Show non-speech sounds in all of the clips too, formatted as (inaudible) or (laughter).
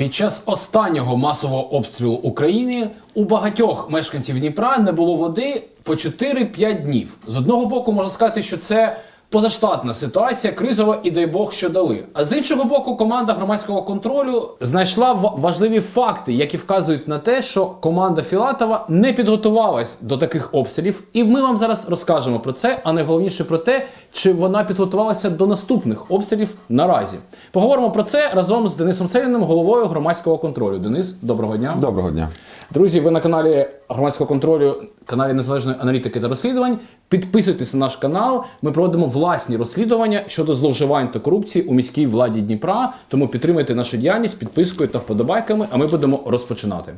Під час останнього масового обстрілу України у багатьох мешканців Дніпра не було води по 4-5 днів. З одного боку, можна сказати, що це позаштатна ситуація, кризова і дай Бог, що дали. А з іншого боку, команда громадського контролю знайшла ва- важливі факти, які вказують на те, що команда Філатова не підготувалась до таких обстрілів. І ми вам зараз розкажемо про це, а найголовніше про те, чи вона підготувалася до наступних обстрілів наразі. Поговоримо про це разом з Денисом Селіним, головою громадського контролю. Денис, доброго дня. Доброго дня. Друзі, ви на каналі громадського контролю, каналі незалежної аналітики та розслідувань. Підписуйтесь на наш канал. Ми проводимо власні розслідування щодо зловживань та корупції у міській владі Дніпра. Тому підтримуйте нашу діяльність підпискою та вподобайками. А ми будемо розпочинати.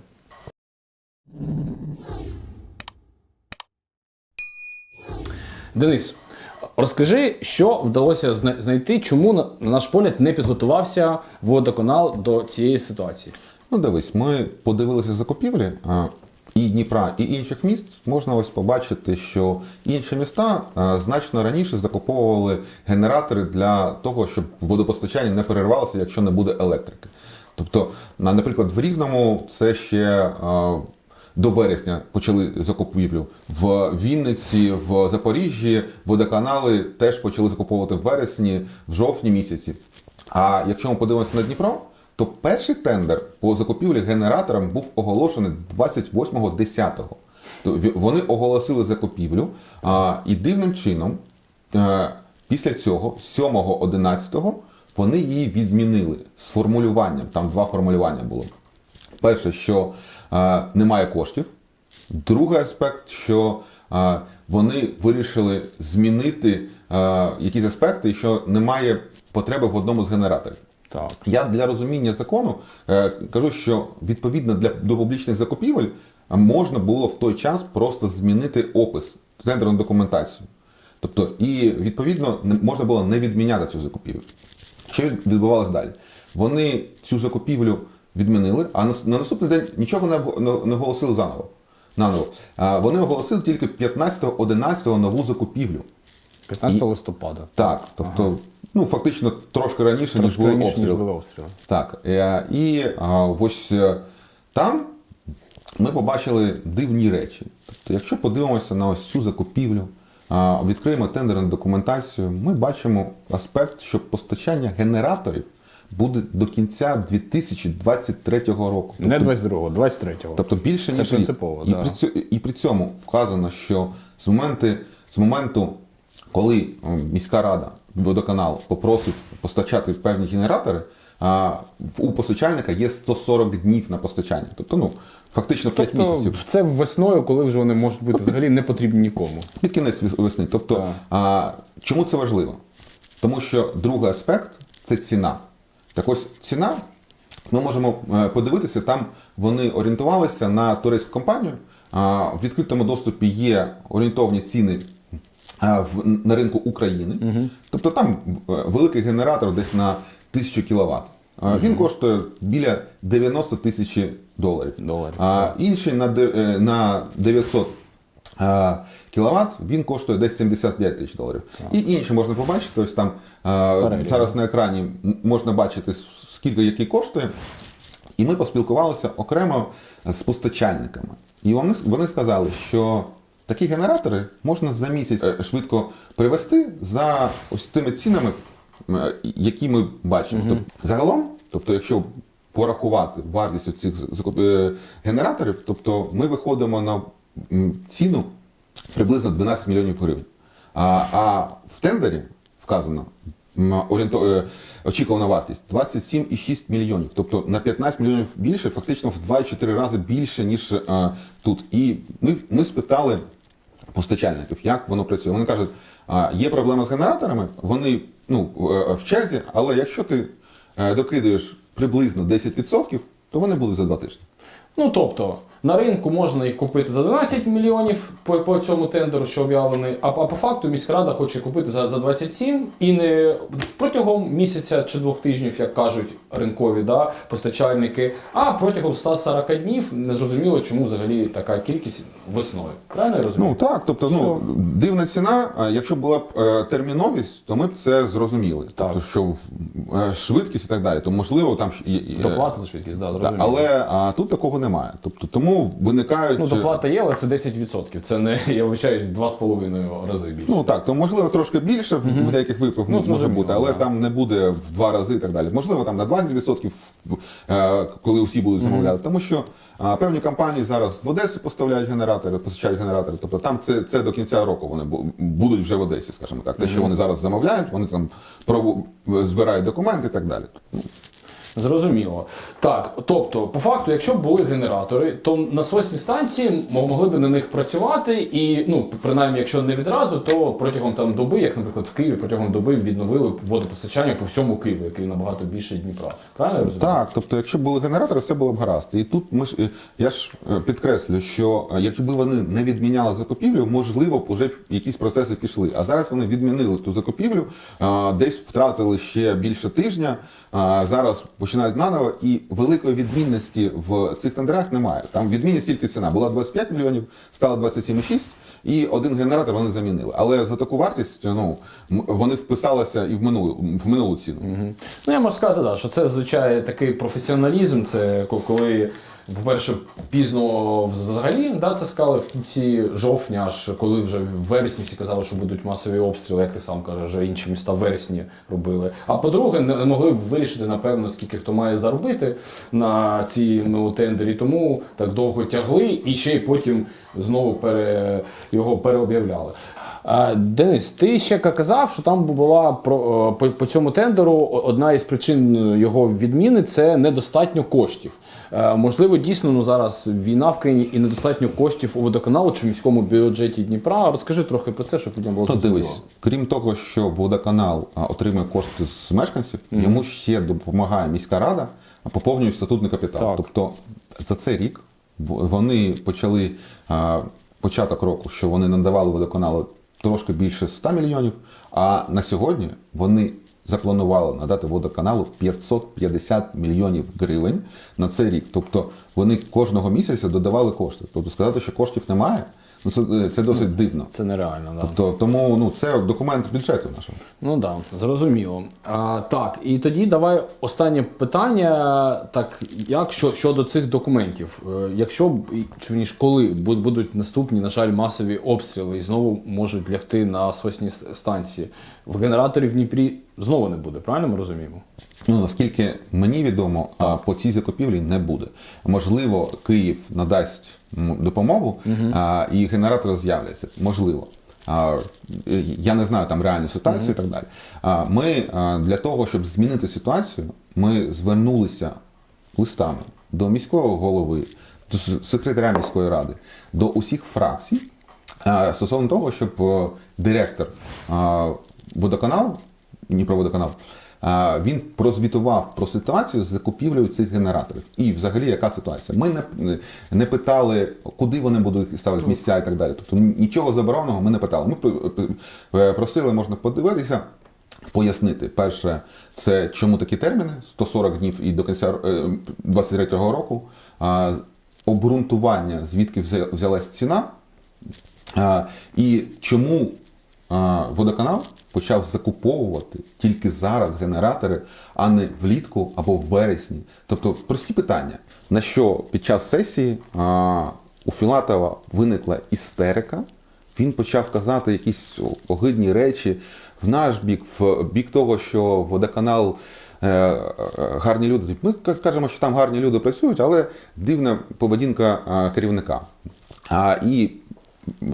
Денис, розкажи, що вдалося зна- знайти, чому на на наш погляд не підготувався водоканал до цієї ситуації. Ну, дивись, ми подивилися закупівлі і Дніпра, і інших міст. Можна ось побачити, що інші міста значно раніше закуповували генератори для того, щоб водопостачання не перервалося, якщо не буде електрики. Тобто, наприклад, в Рівному це ще. До вересня почали закупівлю в Вінниці, в Запоріжжі водоканали теж почали закуповувати в вересні, в жовтні місяці. А якщо ми подивимося на Дніпро, то перший тендер по закупівлі генераторам був оголошений 28.10. То Вони оголосили закупівлю, а, і дивним чином, е, після цього, 7.11, вони її відмінили з формулюванням. Там два формулювання було. Перше, що е, немає коштів. Другий аспект, що е, вони вирішили змінити якісь аспекти, що немає потреби в одному з генераторів. Так. Я для розуміння закону е, кажу, що відповідно для до публічних закупівель е, можна було в той час просто змінити опис тендерну документацію. Тобто, і відповідно не- можна було не відміняти цю закупівлю. Що відбувалося далі? Вони цю закупівлю відмінили, а на, на наступний день нічого не, не, не оголосили заново. Наново. А, вони оголосили тільки 15-11 нову закупівлю. 15 листопада. Так, тобто, ну фактично трошки раніше, ніж Трошки були раніше, ніж обстріли. були обстріли. Так, е, і а, ось е, там ми побачили дивні речі. Тобто, якщо подивимося на ось цю закупівлю, а, відкриємо тендерну документацію, ми бачимо аспект, що постачання генераторів буде до кінця 2023 року. Не 22-го, 23-го. Тобто більше Це ніж принципово, і, да. при цьому, і при цьому вказано, що з моменту, з моменту, коли міська рада, водоканал попросить постачати певні генератори, а, у постачальника є 140 днів на постачання. Тобто, ну, фактично 5 Тобто місяців. це весною, коли вже вони можуть бути взагалі не потрібні нікому. Під кінець весни. Тобто, Так. а, чому це важливо? Тому що другий аспект це ціна. Так ось ціна, ми можемо е, подивитися, там вони орієнтувалися на турецьку компанію. В відкритому доступі є орієнтовні ціни на ринку України. Тобто там е, великий генератор десь на 1000 кВт. Він коштує біля 90 тисяч доларів. Доларів, А інший на, е, на 900 а, кіловат, він коштує десь 75 тисяч доларів. І інші можна побачити, ось там а, зараз на екрані можна бачити, скільки який коштує. І ми поспілкувалися окремо з постачальниками. І вони, вони сказали, що такі генератори можна за місяць е, швидко привезти за ось тими цінами, е, які ми бачимо. Тобто, загалом, тобто, якщо порахувати вартість цих генераторів, тобто ми виходимо на ціну приблизно 12 мільйонів гривень. А, а в тендері вказано орієнто, е, очікувана вартість 27,6 мільйонів. Тобто на 15 мільйонів більше, фактично в 2-4 рази більше, ніж е, тут. І ми, ми спитали постачальників, як воно працює. Вони кажуть, є проблема з генераторами, вони ну, в- в черзі, але якщо ти е, докидаєш приблизно 10%, то вони будуть за два тижні. Ну тобто, На ринку можна їх купити за 12 мільйонів по, по цьому тендеру, що об'явлений. А, а по факту міськрада хоче купити за, за 27 і не протягом місяця чи двох тижнів, як кажуть ринкові да, постачальники, а протягом 140 днів незрозуміло, чому взагалі така кількість весною. Правильно я розумію? Ну так, тобто, ну дивна ціна. Якщо була б е, терміновість, то ми б це зрозуміли. Так. Тобто, що е, швидкість і так далі, то можливо там Доплата за швидкість, да, зрозуміло. але а, тут такого немає. Тобто, тому виникають Ну, доплата є, але це 10%. Це не, (laughs) я вибачаюсь, 2,5 рази більше. Ну так, то можливо трошки більше в, в деяких випадках Ну, може бути, але да. там не буде в два рази і так далі. Можливо, там на 20%, е, коли усі будуть замовляти. Тому що певні компанії зараз в Одесі поставляють генератори, постачають генератори. Тобто там це, це до кінця року вони будуть вже в Одесі, скажімо так. Те, що вони зараз замовляють, вони там збирають документи і так далі. Зрозуміло. Так, тобто, по факту, якщо б були генератори, то на свойській станції могли б на них працювати, і ну, принаймні, якщо не відразу, то протягом там доби, як, наприклад, в Києві протягом доби відновили водопостачання по всьому Києву, який набагато більше Дніпра. Правильно я розумію? Так, тобто, якщо б були генератори, все було б гаразд. І тут ми ж е, я ж е, підкреслю, що е, якби вони не відміняли закупівлю, можливо б уже якісь процеси пішли. А зараз вони відмінили ту закупівлю, десь втратили ще більше тижня. Зараз починають наново, і великої відмінності в цих тендерах немає. Там відмінність тільки ціна. Була 25 мільйонів, стала 27,6, і один генератор вони замінили. Але за таку вартість ну вони вписалися і в минулу в минулу ціну. Ну, я можу сказати, да, що це звичайно такий професіоналізм. Це ко- коли, по-перше, пізно взагалі да, це сказали в кінці жовтня, аж коли вже в вересні всі казали, що будуть масові обстріли, як ти сам кажеш, вже інші міста в вересні робили. А по-друге, не могли вирішити, напевно, скільки хто має заробити на цьому тендері, тому так довго тягли і ще й потім знову пере, його переоб'являли. Денис, ти ще казав, що там була про е, по, по цьому тендеру одна із причин його відміни це недостатньо коштів. Е, Можливо, дійсно ну зараз війна в країні і недостатньо коштів у водоканалу чи в міському бюджеті Дніпра. Розкажи трохи про це, щоб людям було Ну, дивись, крім того, що водоканал а, отримує кошти з мешканців, йому ще допомагає міська рада, а, поповнює статутний капітал. Так. Тобто за цей рік в- вони почали а, початок року, що вони надавали водоканалу трошки більше 100 мільйонів. А на сьогодні вони запланували надати водоканалу 550 мільйонів гривень на цей рік. Тобто вони кожного місяця додавали кошти. Тобто сказати, що коштів немає, ну це, це досить дивно. Це нереально, да. Тобто, тому ну, це документ бюджету нашого. Ну да, зрозуміло. А, так, і тоді давай останнє питання. Так, як що, щодо цих документів? Е, Якщо чи ніж коли будуть наступні, на жаль, масові обстріли і знову можуть лягти на свосні с- станції, в генераторі в Дніпрі знову не буде, правильно ми розуміємо? Ну, наскільки мені відомо, а, по цій закупівлі не буде. Можливо, Київ надасть допомогу а, і генератори з'являться. Можливо. А, я не знаю там реальну ситуацію і так далі. А, ми а, для того, щоб змінити ситуацію, ми звернулися листами до міського голови, до секретаря міської ради, до усіх фракцій стосовно того, щоб е, директор а, водоканалу, Дніпроводоканал, він прозвітував про ситуацію з закупівлею цих генераторів. І взагалі яка ситуація? Ми не, не питали, куди вони будуть ставити місця і так далі. Тобто нічого забороненого ми не питали. Ми п- просили, можна подивитися. Пояснити, перше, це чому такі терміни 140 днів і до кінця 2023 року, обґрунтування, звідки взя- взялась ціна, і чому водоканал почав закуповувати тільки зараз генератори, а не влітку або в вересні. Тобто прості питання, на що під час сесії у Філатова виникла істерика, він почав казати якісь огидні речі в наш бік, в бік того, що водоканал. е, е, Гарні люди. Ми кажемо, що там гарні люди працюють, але дивна поведінка керівника. І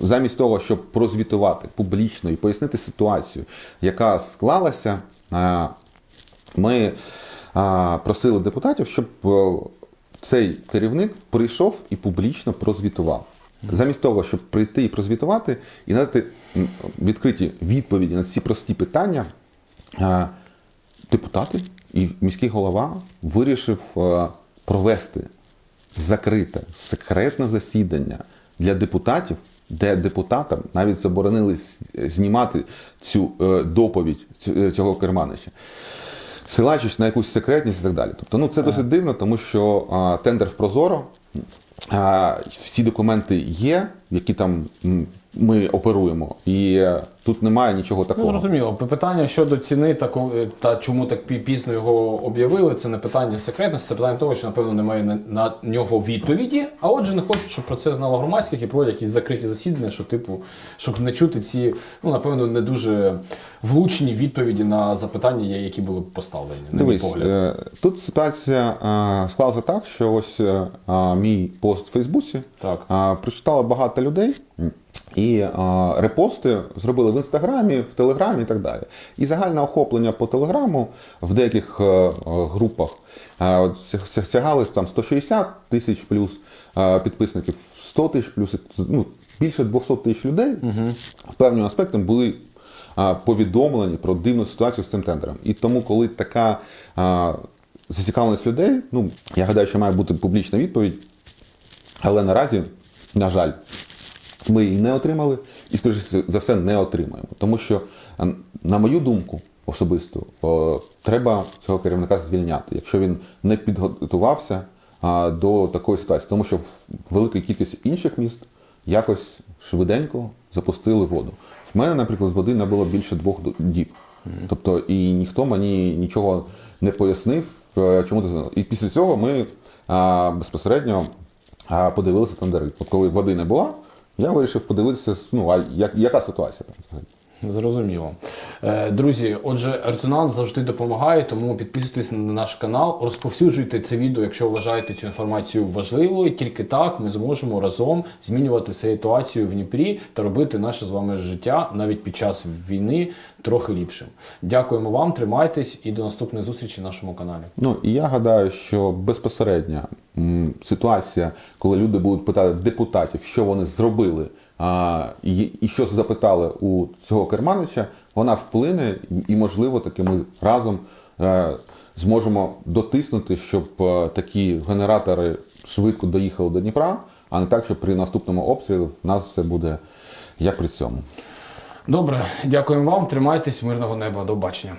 замість того, щоб прозвітувати публічно і пояснити ситуацію, яка склалася, ми просили депутатів, щоб е, цей керівник прийшов і публічно прозвітував. Замість того, щоб прийти і прозвітувати і надати відкриті відповіді на ці прості питання, депутати і міський голова вирішив е, провести закрите секретне засідання для депутатів, де депутатам навіть заборонили знімати цю е, доповідь е, цього керманича. Силаючись на якусь секретність і так далі. Тобто, ну це досить дивно, тому що а, тендер в Прозоро, а, всі документи є, які там ми оперуємо, і е, тут немає нічого такого. Ну, зрозуміло. Питання щодо ціни та, коли- та чому так пізно його об'явили, це не питання секретності, це питання того, що, напевно, немає на, на нього відповіді, а отже, не хочуть, щоб про це знала громадських і проводять якісь закриті засідання, що, типу, щоб не чути ці, ну, напевно, не дуже влучні відповіді на запитання, які були поставлені. На мій погляд. е, тут ситуація е, склалася так, що ось е, мій пост в Фейсбуці Так. прочитало багато людей. І а, репости зробили в інстаграмі, в телеграмі і так далі. І загальне охоплення по телеграму в деяких е, е, групах а, ся- сягали там 160 тисяч плюс е, підписників, 100 тисяч плюс ну, більше 200 тисяч людей в певним аспектам були повідомлені про дивну ситуацію з цим тендером. І тому, коли така а, зацікавленість людей, ну я гадаю, що має бути публічна відповідь, але наразі, на жаль, ми її не отримали і, скоріше за все, не отримаємо. Тому що, на мою думку, особисто, о, треба цього керівника звільняти, якщо він не підготувався а, до такої ситуації. Тому що в великій кількості інших міст якось швиденько запустили воду. В мене, наприклад, води не було більше двох діб. Тобто, і ніхто мені нічого не пояснив, е, чому це. І після цього ми а, безпосередньо а, подивилися тендери. От коли води не було, я вирішив подивитися, ну, а як, яка ситуація там взагалі. Зрозуміло. Е, Друзі, отже, резонанс завжди допомагає, тому підписуйтесь на наш канал, розповсюджуйте це відео, якщо вважаєте цю інформацію важливою. Тільки так ми зможемо разом змінювати ситуацію в Дніпрі та робити наше з вами життя навіть під час війни трохи ліпшим. Дякуємо вам, тримайтесь і до наступної зустрічі на нашому каналі. Ну і я гадаю, що безпосередня м, ситуація, коли люди будуть питати депутатів, що вони зробили, а, і, і що запитали у цього керманича, вона вплине, і можливо таки ми разом е, зможемо дотиснути, щоб е, такі генератори швидко доїхали до Дніпра, а не так, що при наступному обстрілі в нас все буде як при цьому. Добре, дякуємо вам, тримайтесь, мирного неба, до побачення.